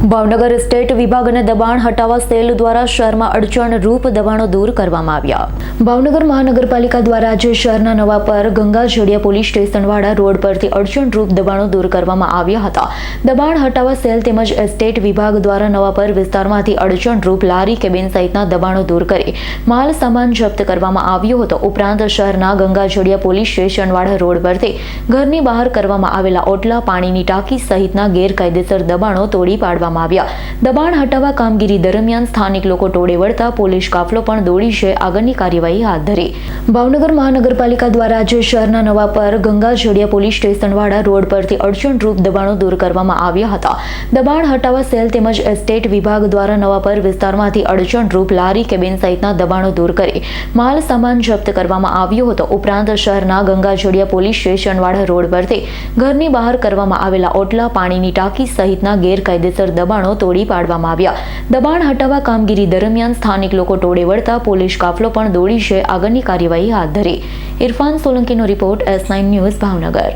Bhavnagar state વિભાગને દબાણ હટાવવા સેલ દ્વારા શહેરમાં અડચણરૂપ દબાણો દૂર કરવામાં આવ્યા. ભાવનગર મહાનગરપાલિકા દ્વારા આજે શહેરના નવા પર ગંગા જોડિયા પોલીસ સ્ટેશનવાળા રોડ પરથી અડચણરૂપ દબાણો દૂર કરવામાં આવ્યા હતા. દબાણ હટાવવા સેલ તેમજ એસ્ટેટ વિભાગ દ્વારા નવા પર વિસ્તારમાંથી અડચણરૂપ લારી, કેબિન સહિતના દબાણો દૂર કરી માલ સામાન જપ્ત કરવામાં આવ્યો હતો. ઉપરાંત શહેરના ગંગા જોડિયા પોલીસ સ્ટેશનવાળા રોડ પરથી ઘરની બહાર કરવામાં આવેલા ઓટલા, પાણીની ટાંકી સહિતના ગેરકાયદેસર દબાણો તોડી પાડવામાં આવ્યા. દબાણ હટાવવા કામગીરી દરમિયાન સ્થાનિક લોકો ટોળે વળતા પોલીસ કાફલો પણ દોડી છે. આગળની કાર્યવાહી હાથ ધરી. ભાવનગર મહાનગરપાલિકા દ્વારા આજે શહેરના નવા પર ગંગા જોડિયા પોલીસ સ્ટેશનવાળા રોડ પરથી અડચણરૂપ દબાણો દૂર કરવામાં આવ્યા હતા. દબાણ હટાવવા સેલ તેમજ એસ્ટેટ વિભાગ દ્વારા નવા પર વિસ્તારમાંથી અડચણરૂપ લારી કેબિન સહિતના દબાણો દૂર કરી માલ સામાન જપ્ત કરવામાં આવ્યો હતો. ઉપરાંત શહેરના ગંગા જોડિયા પોલીસ સ્ટેશનવાળા રોડ પરથી ઘરની બહાર કરવામાં આવેલા ઓટલા, પાણીની ટાંકી સહિતના ગેરકાયદેસર દબાણો તોડી પાડવામાં આવ્યા. દબાણ હટાવવા કામગીરી દરમિયાન સ્થાનિક લોકો ટોળે વળતા પોલીસ કાફલો પણ દોડી છે. આગળની કાર્યવાહી હાથ ધરી. Irfan સોલંકીનો report S nine news Bhavnagar.